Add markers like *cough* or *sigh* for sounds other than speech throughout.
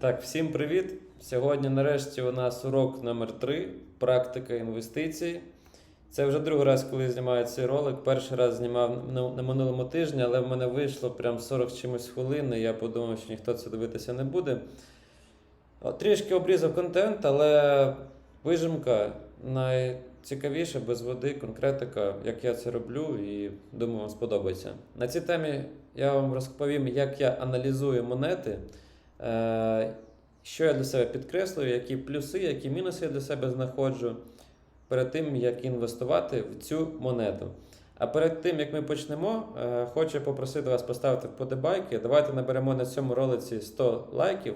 Так, всім привіт! Сьогодні нарешті у нас урок номер 3 практика інвестицій. Це вже другий раз, коли знімаю цей ролик. Перший раз знімав на- минулому тижні, але в мене вийшло прям 40 чимось хвилин, і я подумав, що ніхто це дивитися не буде. Трішки обрізав контент, але вижимка найцікавіша без води, конкретика, як я це роблю, і думаю, вам сподобається. На цій темі я вам розповім, як я аналізую монети. Е, Що я для себе підкреслюю, які плюси, які мінуси я для себе знаходжу перед тим, як інвестувати в цю монету. А перед тим, як ми почнемо, е, хочу попросити вас поставити вподобайки. Давайте наберемо на цьому ролиці 100 лайків.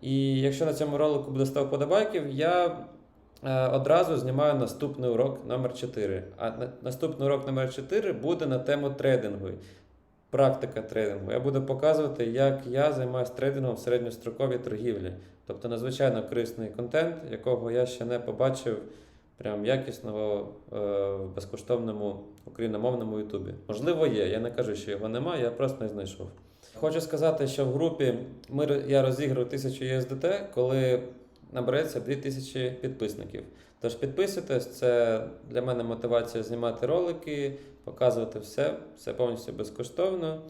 І якщо на цьому ролику буде 100 вподобайків, я е, одразу знімаю наступний урок номер 4. А наступний урок номер 4 буде на тему трейдингу практика трейдингу. Я буду показувати, як я займаюся трейдингом в середньостроковій торгівлі. Тобто надзвичайно корисний контент, якого я ще не побачив прям якісного е, в безкоштовному україномовному Ютубі. Можливо, є. Я не кажу, що його немає, я просто не знайшов. Хочу сказати, що в групі ми, я розіграв 1000 USDT, коли набереться 2000 підписників. Тож підписуйтесь, це для мене мотивація знімати ролики, показувати все, все повністю безкоштовно.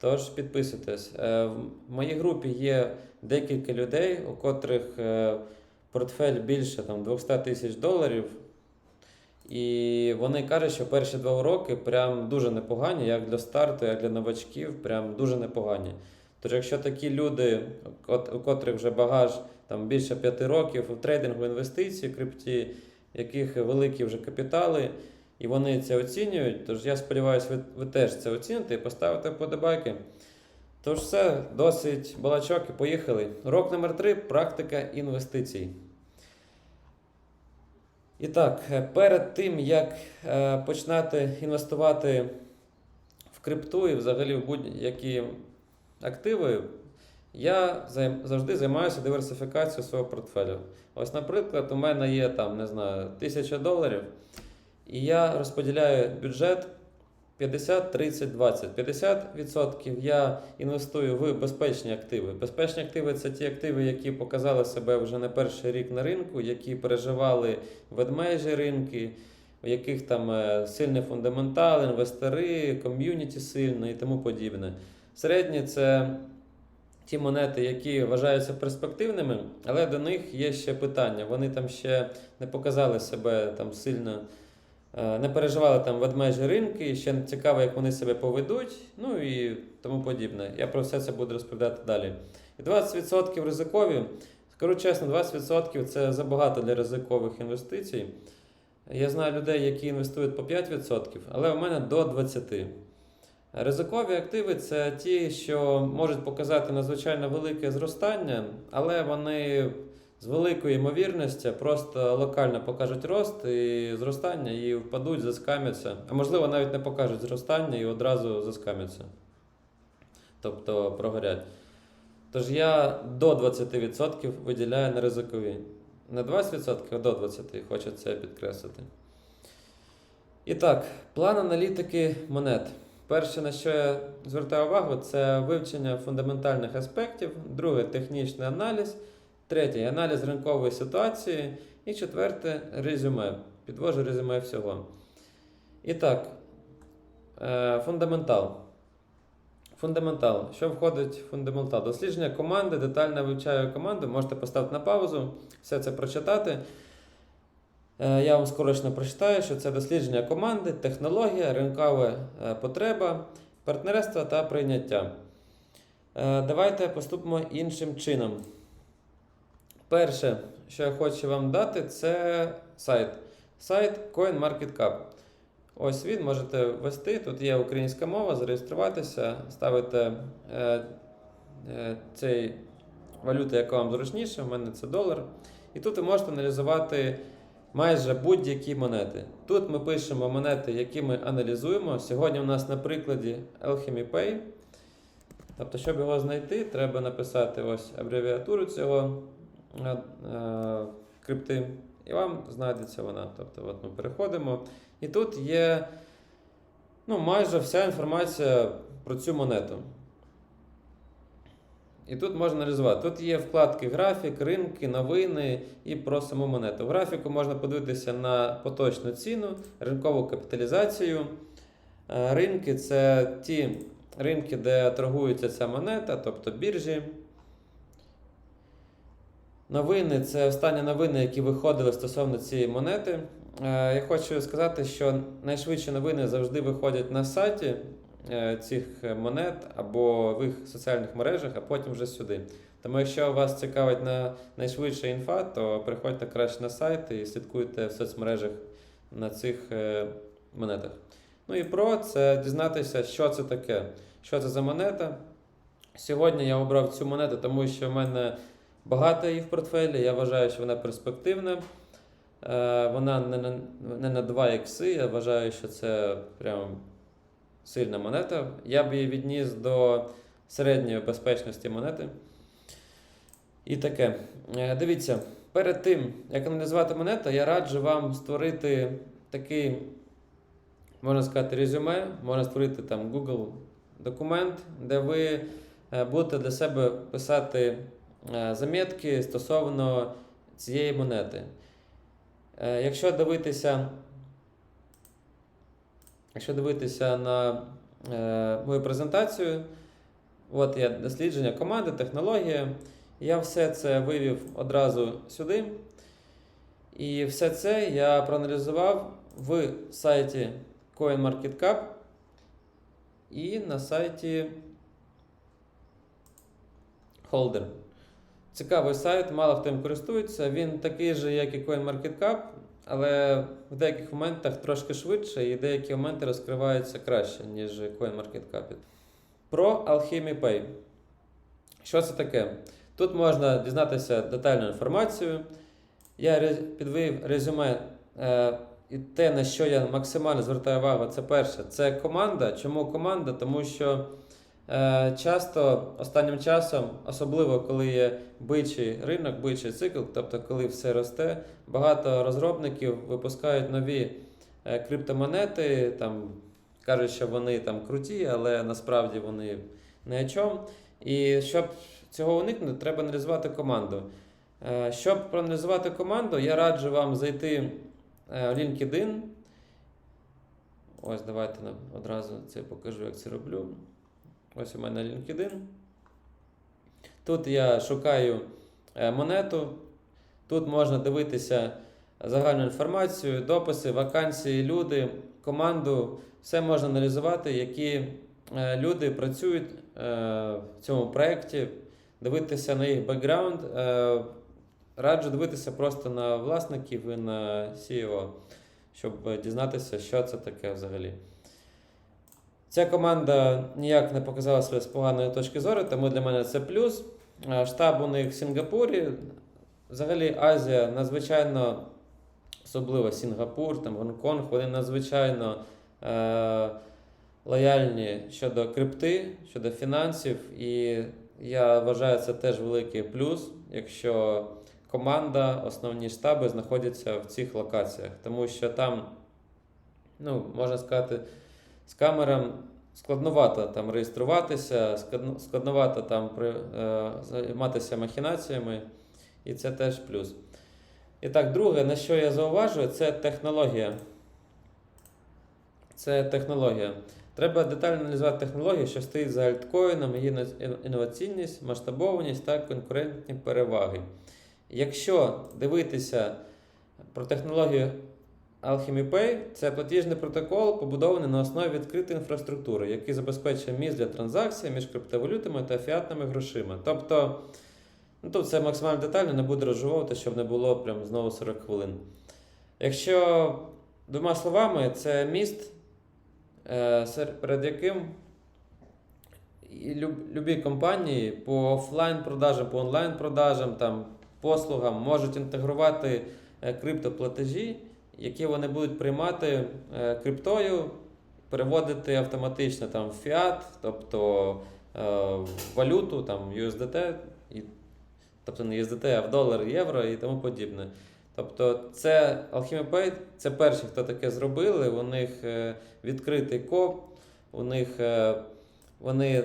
Тож підписуйтесь. Е, В моїй групі є декілька людей, у котрих е, портфель більше там, 200 тисяч доларів. І вони кажуть, що перші два уроки прям дуже непогані, як для старту, як для новачків, прям дуже непогані. Тож, якщо такі люди, у котрих вже багаж там, більше п'яти років у трейдингу інвестицій, крипті, яких великі вже капітали, і вони це оцінюють. Тож я сподіваюся, ви, ви теж це оціните і поставите вподобайки. Тож все, досить балачок і поїхали. Урок номер 3 практика інвестицій. І так, е, перед тим як е, починати інвестувати в крипту і взагалі в будь-які активи, я завжди займаюся диверсифікацією свого портфелю. Ось, наприклад, у мене є там, не знаю, 1000 доларів, і я розподіляю бюджет 50, 30, 20. 50% я інвестую в безпечні активи. Безпечні активи це ті активи, які показали себе вже не перший рік на ринку, які переживали ведмежі ринки, у яких там е, сильний фундаментал, інвестори, ком'юніті сильне і тому подібне. Середні це ті монети, які вважаються перспективними, але до них є ще питання. Вони там ще не показали себе там сильно. Е, Не переживали там ведмежі ринки, ще цікаво, як вони себе поведуть, ну і тому подібне. Я про все це буду розповідати далі. І 20% ризикові. Скажу чесно, 20% це забагато для ризикових інвестицій. Я знаю людей, які інвестують по 5%, але у мене до 20%. Ризикові активи це ті, що можуть показати надзвичайно велике зростання, але вони з великою ймовірністю просто локально покажуть рост і зростання і впадуть, заскамяться. А можливо, навіть не покажуть зростання і одразу заскамяться. Тобто прогорять. Тож я до 20% виділяю на ризикові. Не 20%, а до 20%, хочу це підкреслити. І так, план аналітики монет. Перше, на що я звертаю увагу, це вивчення фундаментальних аспектів, друге технічний аналіз, третє аналіз ринкової ситуації. І четверте резюме. Підвожу резюме всього. І так, е, фундаментал. Фундаментал. Що входить в фундаментал? Дослідження команди, детально вивчаю команду. Можете поставити на паузу, все це прочитати. Е, Я вам скорочно прочитаю, що це дослідження команди, технологія, ринкова е, потреба, партнерство та прийняття. Давайте поступимо іншим чином. Перше, що я хочу вам дати, це сайт. Сайт CoinMarketCap. Ось він можете ввести. Тут є українська мова, зареєструватися, ставите е, е, цей валюту, яка вам зручніше. У мене це долар. І тут ви можете аналізувати майже будь-які монети. Тут ми пишемо монети, які ми аналізуємо. Сьогодні у нас на прикладі Alchemy Pay. Тобто, щоб його знайти, треба написати ось абревіатуру цього крипти, і вам знайдеться вона. Тобто, от ми переходимо. І тут є ну, майже вся інформація про цю монету. І тут можна аналізувати. Тут є вкладки графік, ринки, новини і про саму монету. В графіку можна подивитися на поточну ціну, ринкову капіталізацію. Е, Ринки це ті ринки, де торгується ця монета, тобто біржі. Новини це останні новини, які виходили стосовно цієї монети. Е, Я хочу сказати, що найшвидші новини завжди виходять на сайті е, цих монет або в їх соціальних мережах, а потім вже сюди. Тому якщо вас цікавить на найшвидша інфа, то приходьте краще на сайт і слідкуйте в соцмережах на цих е, монетах. Ну і про це дізнатися, що це таке, що це за монета. Сьогодні я обрав цю монету, тому що в мене багато її в портфелі. Я вважаю, що вона перспективна. Е, Вона не на, не на 2 ікси. Я вважаю, що це прям сильна монета. Я б її відніс до середньої безпечності монети. І таке. Е, Дивіться, перед тим, як аналізувати монету, я раджу вам створити такий, можна сказати, резюме, можна створити там Google документ, де ви е, будете для себе писати замітки стосовно цієї монети. Е, Якщо дивитися, якщо дивитися на е, мою презентацію, от є дослідження команди, технологія. Я все це вивів одразу сюди. І все це я проаналізував в сайті CoinMarketCap і на сайті Holder. Цікавий сайт, мало хто їм користується. Він такий же, як і CoinMarketCap, але в деяких моментах трошки швидше і деякі моменти розкриваються краще, ніж CoinMarketCap. Про Alchemy Pay. Що це таке? Тут можна дізнатися детальну інформацію. Я підвів резюме. Е, і те, на що я максимально звертаю увагу, це перше, це команда. Чому команда? Тому що часто останнім часом, особливо коли є бичий ринок, бичий цикл, тобто коли все росте, багато розробників випускають нові е, криптомонети, там кажуть, що вони там круті, але насправді вони о чому. І щоб цього уникнути, треба аналізувати команду. Е, Щоб проаналізувати команду, я раджу вам зайти е, в LinkedIn. Ось давайте одразу це покажу, як це роблю. Ось у мене LinkedIn. Тут я шукаю е, монету. Тут можна дивитися загальну інформацію, дописи, вакансії, люди, команду. Все можна аналізувати, які е, люди працюють е, в цьому проєкті, дивитися на їх бекграунд. Раджу дивитися просто на власників і на CEO, щоб дізнатися, що це таке взагалі. Ця команда ніяк не показала себе з поганої точки зору, тому для мене це плюс. Е, Штаб у них в Сінгапурі. Взагалі Азія надзвичайно, особливо Сінгапур, там Гонконг, вони надзвичайно е, лояльні щодо крипти, щодо фінансів. І я вважаю це теж великий плюс, якщо команда, основні штаби знаходяться в цих локаціях. Тому що там, ну, можна сказати, з камерам складновато там реєструватися, складновато там при, е, займатися махінаціями, і це теж плюс. І так, друге, на що я зауважую, це технологія. Це технологія. Треба детально аналізувати технологію, що стоїть за альткоїном, її інноваційність, масштабованість та конкурентні переваги. Якщо дивитися про технологію Alchemy Pay, це платіжний протокол, побудований на основі відкритої інфраструктури, який забезпечує місць для транзакцій між криптовалютами та фіатними грошима. Тобто, ну тут це максимально детально, не буду розжовувати, щоб не було прям знову 40 хвилин. Якщо двома словами, це міст, е, перед яким любі компанії по офлайн продажам, по онлайн продажам, там, послугам можуть інтегрувати е, криптоплатежі, які вони будуть приймати е, криптою, переводити автоматично там, в фіат, тобто е, в валюту, там, USDT, і, тобто не USDT, а в долар, євро і тому подібне. Тобто це Alchemy це перші, хто таке зробили. У них е, відкритий коп, у них вони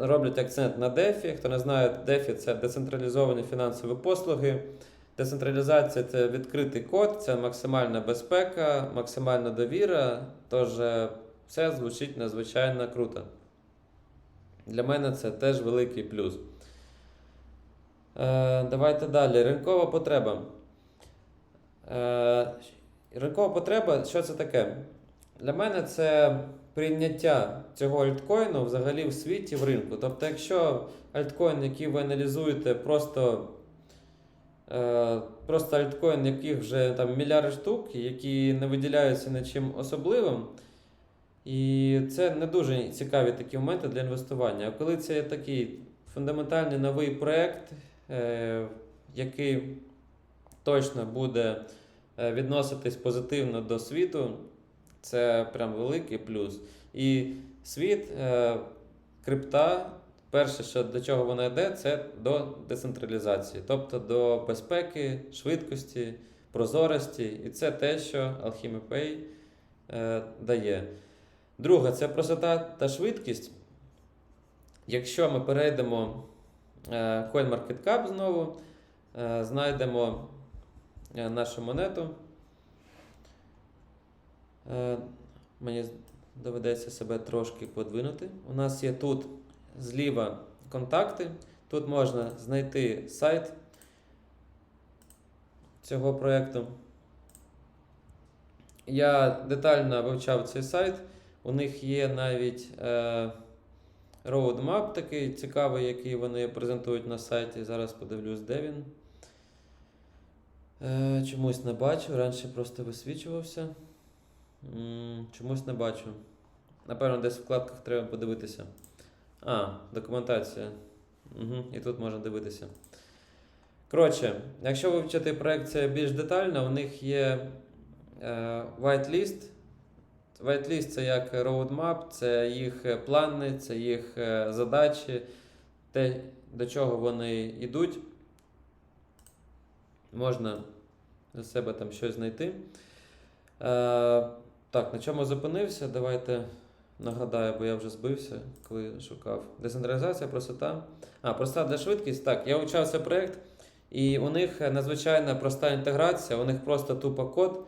роблять акцент на DeFi. Хто не знає, DeFi це децентралізовані фінансові послуги. Децентралізація це відкритий код, це максимальна безпека, максимальна довіра. Тож все звучить надзвичайно круто. Для мене це теж великий плюс. Е, давайте далі. Ринкова потреба. Е, ринкова потреба, що це таке? Для мене це прийняття цього альткоїну взагалі в світі в ринку. Тобто, якщо альткоін, який ви аналізуєте, просто, просто альткоін, яких вже там мільярди штук, які не виділяються нічим особливим. І це не дуже цікаві такі моменти для інвестування. А коли це такий фундаментальний новий проєкт, е, який точно буде е, відноситись позитивно до світу, це прям великий плюс. І світ е, крипта, перше, що до чого вона йде, це до децентралізації, тобто до безпеки, швидкості, прозорості. І це те, що Alchemy е, дає. Друге, це простота та швидкість. Якщо ми перейдемо е, CoinMarketCap знову, е, знайдемо е, нашу монету. Е, Мені доведеться себе трошки подвинути. У нас є тут зліва контакти. Тут можна знайти сайт цього проєкту. Я детально вивчав цей сайт. У них є навіть е, roadmap такий цікавий, який вони презентують на сайті. Зараз подивлюсь, де він. Е, чомусь не бачу. Раніше просто висвічувався. М, чомусь не бачу. Напевно, десь в вкладках треба подивитися. А, документація. Угу, і тут можна дивитися. Коротше, якщо вивчити проекція більш детально, у них є е, whitelist. Whitelist це як roadmap, це їх плани, це їх е, задачі, те, до чого вони йдуть. Можна для себе там щось знайти. Е, так, на чому зупинився? Давайте нагадаю, бо я вже збився, коли шукав. Децентралізація, простота. А, проста для швидкість. Так, я вивчав цей проєкт, і у них надзвичайно проста інтеграція, у них просто тупо код.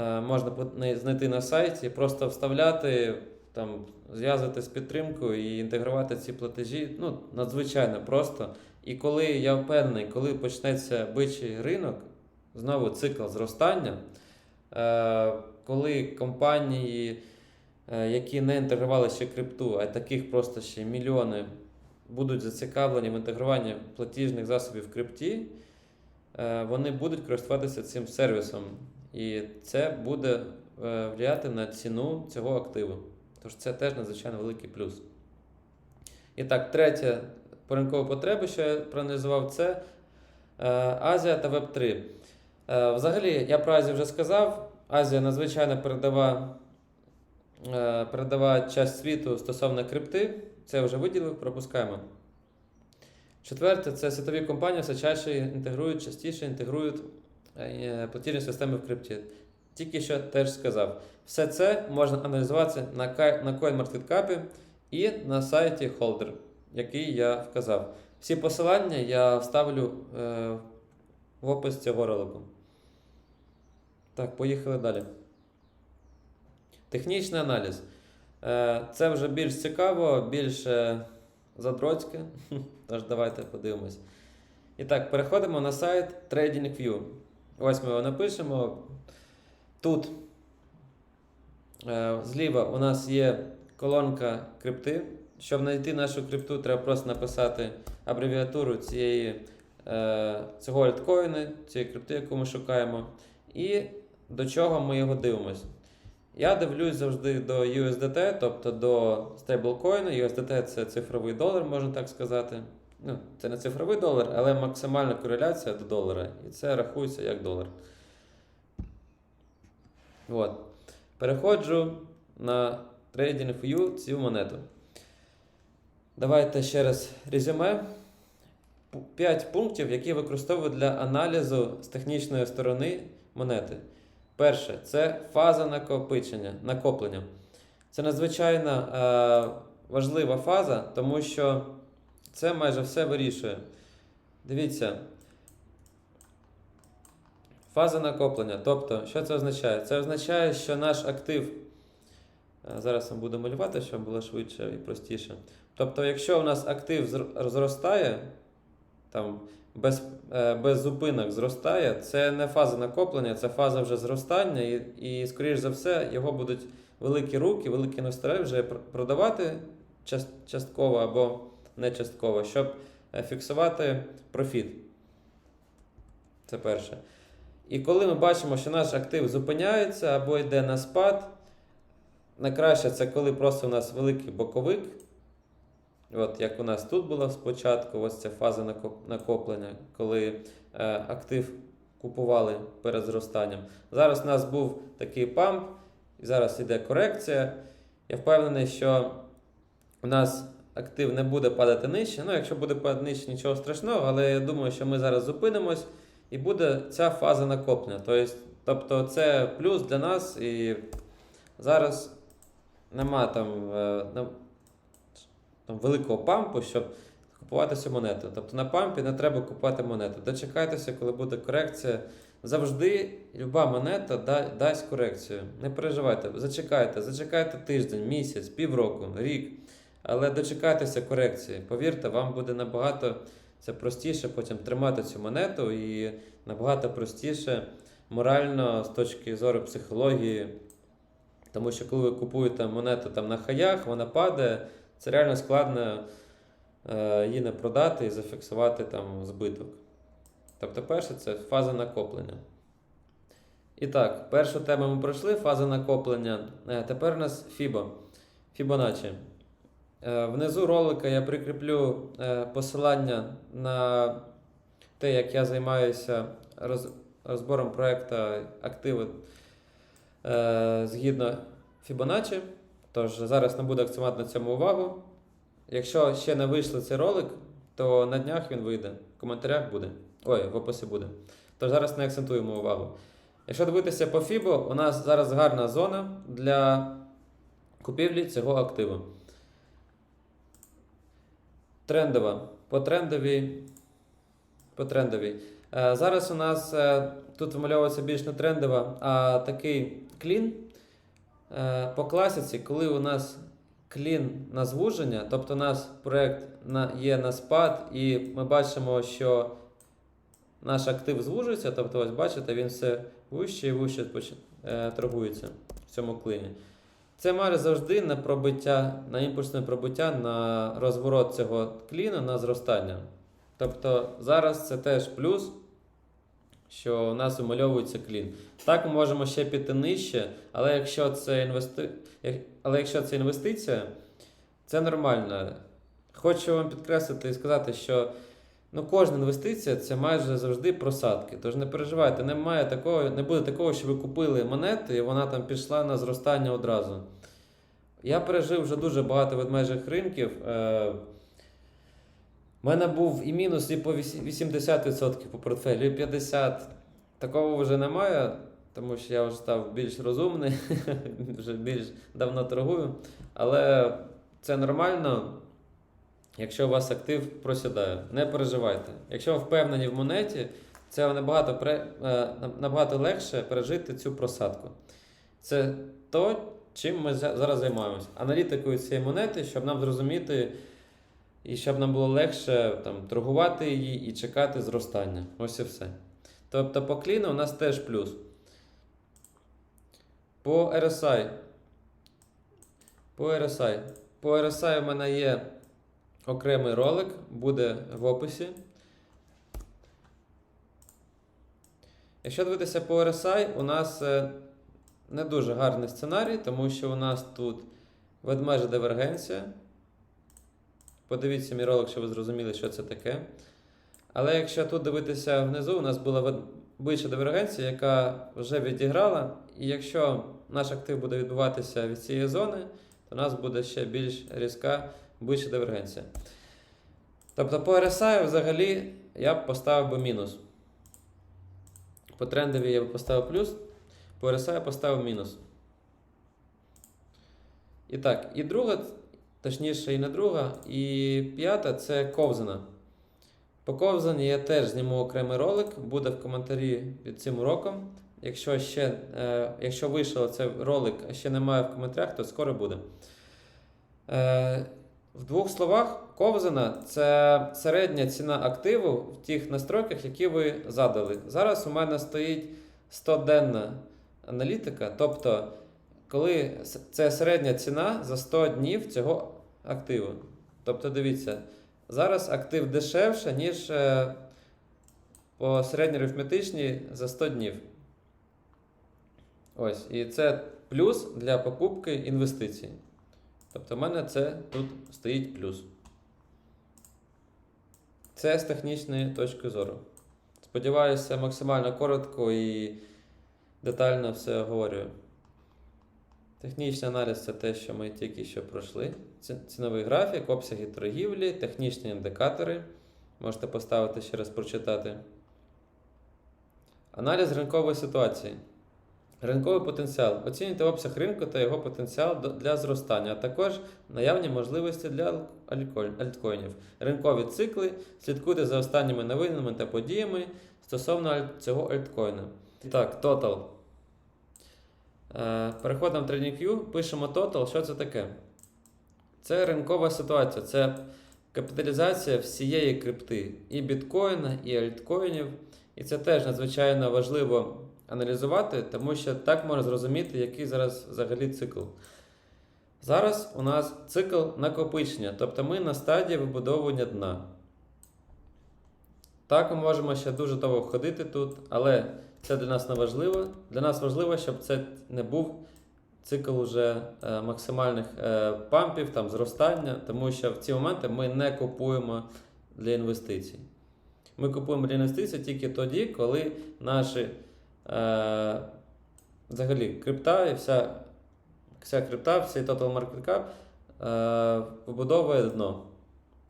Е, можна знайти на сайті, просто вставляти, там, зв'язувати з підтримкою і інтегрувати ці платежі. Ну, надзвичайно просто. І коли я впевнений, коли почнеться бичий ринок, знову цикл зростання, е, коли компанії, які не інтегрували ще крипту, а таких просто ще мільйони, будуть зацікавлені в інтегруванні платіжних засобів в крипті, е, вони будуть користуватися цим сервісом. І це буде е, впливати на ціну цього активу. Тож це теж надзвичайно великий плюс. І так, третє по ринковій потреби, що я проаналізував, це е, Азія та Web3. Е, взагалі, я про Азію вже сказав. Азія надзвичайно передова, е, передова часть світу стосовно крипти. Це вже виділив, пропускаємо. Четверте, це світові компанії все чаще інтегрують, частіше інтегрують е, платіжні системи в крипті. Тільки що теж сказав. Все це можна аналізувати на, CoinMarketCap і на сайті Holder, який я вказав. Всі посилання я вставлю е, в опис цього ролику. Так, поїхали далі. Технічний аналіз. Е, Це вже більш цікаво, більш задроцьке. *laughs* Тож давайте подивимось. І так, переходимо на сайт TradingView. Ось ми його напишемо. Тут е, зліва у нас є колонка крипти. Щоб знайти нашу крипту, треба просто написати абревіатуру цієї, е, цього альткоїну, цієї крипти, яку ми шукаємо, і до чого ми його дивимося. Я дивлюсь завжди до USDT, тобто до стейблкоїну. USDT це цифровий долар, можна так сказати. Ну, це не цифровий долар, але максимальна кореляція до долара. І це рахується як долар. От. Переходжу на TradingView цю монету. Давайте ще раз резюме. Пу- П'ять пунктів, які використовують для аналізу з технічної сторони монети. Перше це фаза накопичення, накоплення. Це надзвичайно е, важлива фаза, тому що це майже все вирішує. Дивіться. Фаза накоплення. Тобто, що це означає? Це означає, що наш актив. е, Зараз я буду малювати, щоб було швидше і простіше. Тобто, якщо у нас актив зр- зростає, там без, е, без зупинок зростає, це не фаза накоплення, це фаза вже зростання, і, і скоріш за все, його будуть великі руки, великі інвестори вже продавати част- частково або не частково, щоб е, фіксувати профіт. Це перше. І коли ми бачимо, що наш актив зупиняється або йде на спад, найкраще це коли просто у нас великий боковик. От як у нас тут було спочатку, ось ця фаза накоплення, коли е, актив купували перед зростанням. Зараз у нас був такий памп, і зараз йде корекція. Я впевнений, що у нас актив не буде падати нижче. Ну, якщо буде падати нижче, нічого страшного, але я думаю, що ми зараз зупинимось і буде ця фаза накоплення. Тобто, тобто це плюс для нас, і зараз нема там, е, там великого пампу, щоб купувати цю монету. Тобто на пампі не треба купувати монету. Дочекайтеся, коли буде корекція. Завжди люба монета да- дасть корекцію. Не переживайте, зачекайте, зачекайте тиждень, місяць, півроку, рік. Але дочекайтеся корекції. Повірте, вам буде набагато це простіше потім тримати цю монету і набагато простіше морально з точки зору психології. Тому що коли ви купуєте монету там на хаях, вона падає, це реально складно е, її не продати і зафіксувати там збиток. Тобто, перше це фаза накоплення. І так, першу тему ми пройшли, фаза накоплення. Е, тепер у нас FIBO. Fibonacci. Е, внизу ролика я прикріплю посилання на те, як я займаюся розбором проекту активи згідно Fibonacci. Тож зараз не буду акцентувати на цьому увагу. Якщо ще не вийшли цей ролик, то на днях він вийде. В коментарях буде. Ой, в описі буде. Тож зараз не акцентуємо увагу. Якщо дивитися по FIBO, у нас зараз гарна зона для купівлі цього активу. Трендова. По трендовій. По трендовій. Е, зараз у нас е, тут вимальовується більш не трендова, а такий клін. Е, по класиці, коли у нас клін на звуження, тобто у нас проєкт є на спад, і ми бачимо, що наш актив звужується, тобто, ось бачите, він все вище і вище е, торгується в цьому клині. Це має завжди на пробиття, на імпульсне пробиття, на розворот цього кліну на зростання. Тобто зараз це теж плюс, що у нас вимальовується клін. Так ми можемо ще піти нижче, але якщо це, інвести... але якщо це інвестиція, це нормально. Хочу вам підкреслити і сказати, що ну, кожна інвестиція це майже завжди просадки. Тож не переживайте, немає такого, не буде такого, що ви купили монету і вона там пішла на зростання одразу. Я пережив вже дуже багато ведмежих ринків. Е, у мене був і мінус, і по 80% по портфелю, і 50%. Такого вже немає, тому що я вже став більш розумний, *laughs* вже більш давно торгую. Але це нормально, якщо у вас актив просідає. Не переживайте. Якщо ви впевнені в монеті, це набагато, е, набагато легше пережити цю просадку. Це то, чим ми зараз займаємося. Аналітикою цієї монети, щоб нам зрозуміти. І щоб нам було легше там, торгувати її і чекати зростання. Ось і все. Тобто по кліну у нас теж плюс. По RSI. По RSI. По RSI у мене є окремий ролик, буде в описі. Якщо дивитися по RSI, у нас е, не дуже гарний сценарій, тому що у нас тут ведмежа дивергенція. Подивіться мій ролик, щоб ви зрозуміли, що це таке. Але якщо тут дивитися внизу, у нас була бича дивергенція, яка вже відіграла. І якщо наш актив буде відбуватися від цієї зони, то у нас буде ще більш різка бича дивергенція. Тобто по RSI взагалі я б поставив би мінус. По трендові я б поставив плюс, по RSI поставив мінус. І так, і друга точніше, і не друга. І п'ята це ковзана. По ковзані я теж зніму окремий ролик, буде в коментарі під цим уроком. Якщо ще, е, якщо вийшов цей ролик, а ще немає в коментарях, то скоро буде. Е, в двох словах, ковзана це середня ціна активу в тих настройках, які ви задали. Зараз у мене стоїть 100-денна аналітика, тобто, коли це середня ціна за 100 днів цього активу. Тобто, дивіться, зараз актив дешевше, ніж е, по середньоарифметичній за 100 днів. Ось, і це плюс для покупки інвестицій. Тобто, в мене це тут стоїть плюс. Це з технічної точки зору. Сподіваюся, максимально коротко і детально все оговорюю. Технічний аналіз це те, що ми тільки що пройшли. Ці- Ціновий графік, обсяги торгівлі, технічні індикатори. Можете поставити ще раз прочитати. Аналіз ринкової ситуації. Ринковий потенціал. Оцінюйте обсяг ринку та його потенціал для зростання, а також наявні можливості для альткоїнів. Ринкові цикли. Слідкуйте за останніми новинами та подіями стосовно цього альткоїна. Так, Total. Е, Переходимо в TradingView, пишемо Total. Що це таке? Це ринкова ситуація, це капіталізація всієї крипти, і біткоїна, і альткоїнів. І це теж надзвичайно важливо аналізувати, тому що так можна зрозуміти, який зараз взагалі цикл. Зараз у нас цикл накопичення, тобто ми на стадії вибудовування дна. Так, ми можемо ще дуже довго ходити тут, але це для нас не важливо. Для нас важливо, щоб це не був цикл уже е, максимальних е, пампів, там, зростання, тому що в ці моменти ми не купуємо для інвестицій. Ми купуємо для інвестицій тільки тоді, коли наші е, взагалі крипта і вся, вся крипта, всій Total Market Cap е, дно.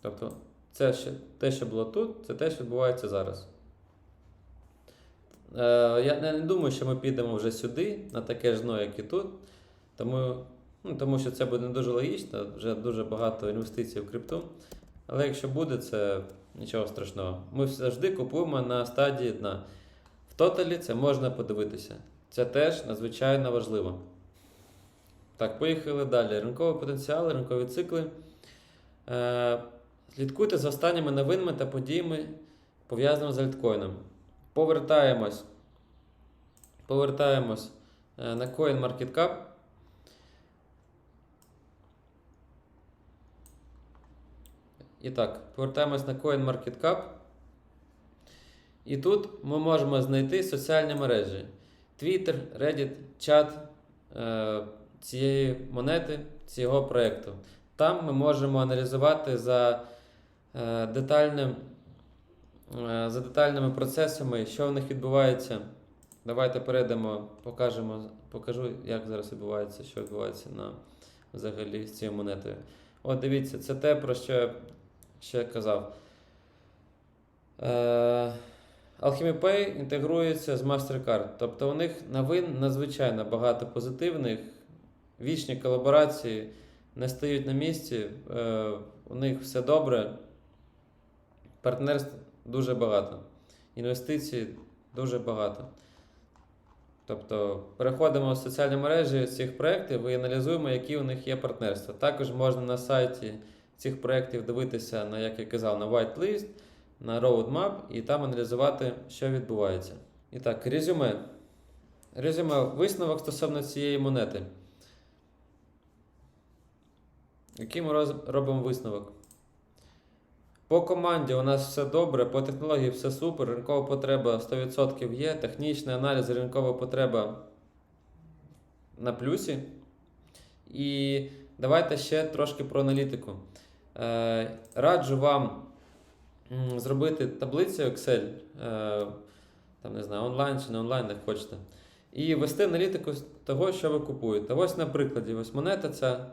Тобто це ще, те, що було тут, це те, що відбувається зараз. Я не думаю, що ми підемо вже сюди, на таке ж дно, як і тут. Тому, ну, тому що це буде не дуже логічно, вже дуже багато інвестицій в крипту. Але якщо буде, це нічого страшного. Ми завжди купуємо на стадії дна. В тоталі це можна подивитися. Це теж надзвичайно важливо. Так, поїхали далі. Ринковий потенціал, ринкові цикли. Е, слідкуйте за останніми новинами та подіями, пов'язаними з альткоїном. Повертаємось. Повертаємось е, на CoinMarketCap. І так, повертаємось на CoinMarketCap. І тут ми можемо знайти соціальні мережі: Twitter, Reddit, чат е, цієї монети, цього проєкту. Там ми можемо аналізувати за, е, детальним, е, за детальними процесами, що в них відбувається. Давайте перейдемо, покажемо, покажу, як зараз відбувається, що відбувається на, взагалі з цією монетою. От дивіться, це те, про що я ще казав. Е, Alchemy Pay інтегрується з MasterCard. Тобто у них новин надзвичайно багато позитивних, вічні колаборації не стають на місці, е, у них все добре, партнерств дуже багато, інвестицій дуже багато. Тобто переходимо в соціальні мережі цих проєктів і аналізуємо, які у них є партнерства. Також можна на сайті цих проєктів дивитися на, як я казав, на whitelist, на roadmap і там аналізувати, що відбувається. І так, резюме. Резюме висновок стосовно цієї монети. Який ми робимо висновок? По команді у нас все добре, по технології все супер, ринкова потреба 100% є, технічний аналіз, ринкова потреба на плюсі. І давайте ще трошки про аналітику. Е, раджу вам зробити таблицю Excel, е, там не знаю, онлайн чи не онлайн, як хочете. І вести аналітику з того, що ви купуєте. Ось на прикладі, ось монета ця.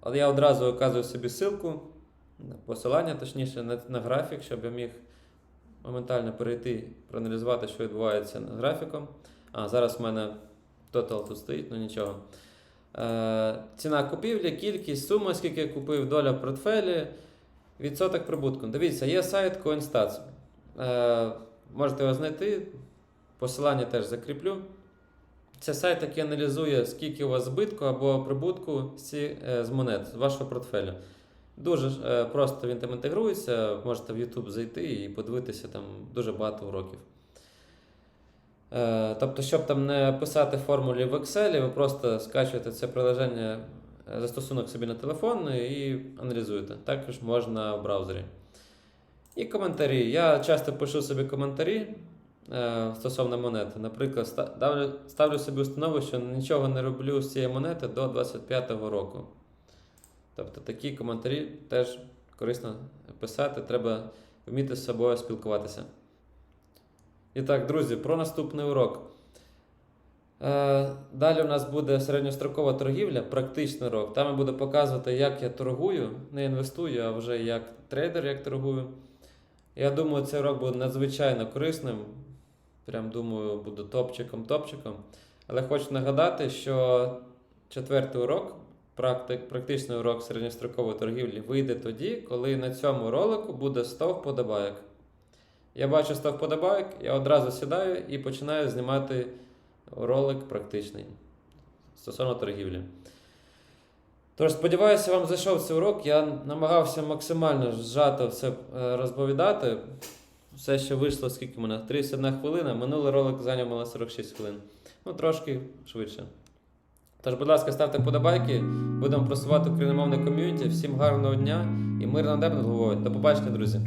Але я одразу оказую собі ссылку, посилання, точніше, на, на графік, щоб я міг моментально перейти, проаналізувати, що відбувається з графіком. А, зараз в мене Total тут стоїть, ну нічого. Е, ціна купівлі, кількість, сума, скільки я купив, доля в портфелі, відсоток прибутку. Дивіться, є сайт CoinStats. Е, можете його знайти. Посилання теж закріплю. Це сайт, який аналізує, скільки у вас збитку або прибутку з, е, монет, з вашого портфелю. Дуже просто він там інтегрується, можете в YouTube зайти і подивитися там дуже багато уроків. Е, Тобто, щоб там не писати формулі в Excel, ви просто скачуєте це приложення, е, застосунок собі на телефон і аналізуєте. Також можна в браузері. І коментарі. Я часто пишу собі коментарі е, стосовно монети. Наприклад, ставлю, собі установу, що нічого не роблю з цієї монети до 25-го року. Тобто такі коментарі теж корисно писати, треба вміти з собою спілкуватися. І так, друзі, про наступний урок. Е, Далі у нас буде середньострокова торгівля, практичний урок. Там я буду показувати, як я торгую, не інвестую, а вже як трейдер, як торгую. Я думаю, цей урок буде надзвичайно корисним. Прям думаю, буду топчиком-топчиком. Але хочу нагадати, що четвертий урок, практик, практичний урок середньострокової торгівлі, вийде тоді, коли на цьому ролику буде 100 вподобайок. Я бачу 100 вподобайок, я одразу сідаю і починаю знімати ролик практичний стосовно торгівлі. Тож, сподіваюся, вам зайшов цей урок. Я намагався максимально зжато все е, розповідати. Все, що вийшло, скільки мене? 31 хвилина. Минулий ролик зайняв мене 46 хвилин. Ну, трошки швидше. Тож, будь ласка, ставте подобайки, будемо просувати україномовне ком'юніті. Всім гарного дня і мирного неба над головою. До побачення, друзі!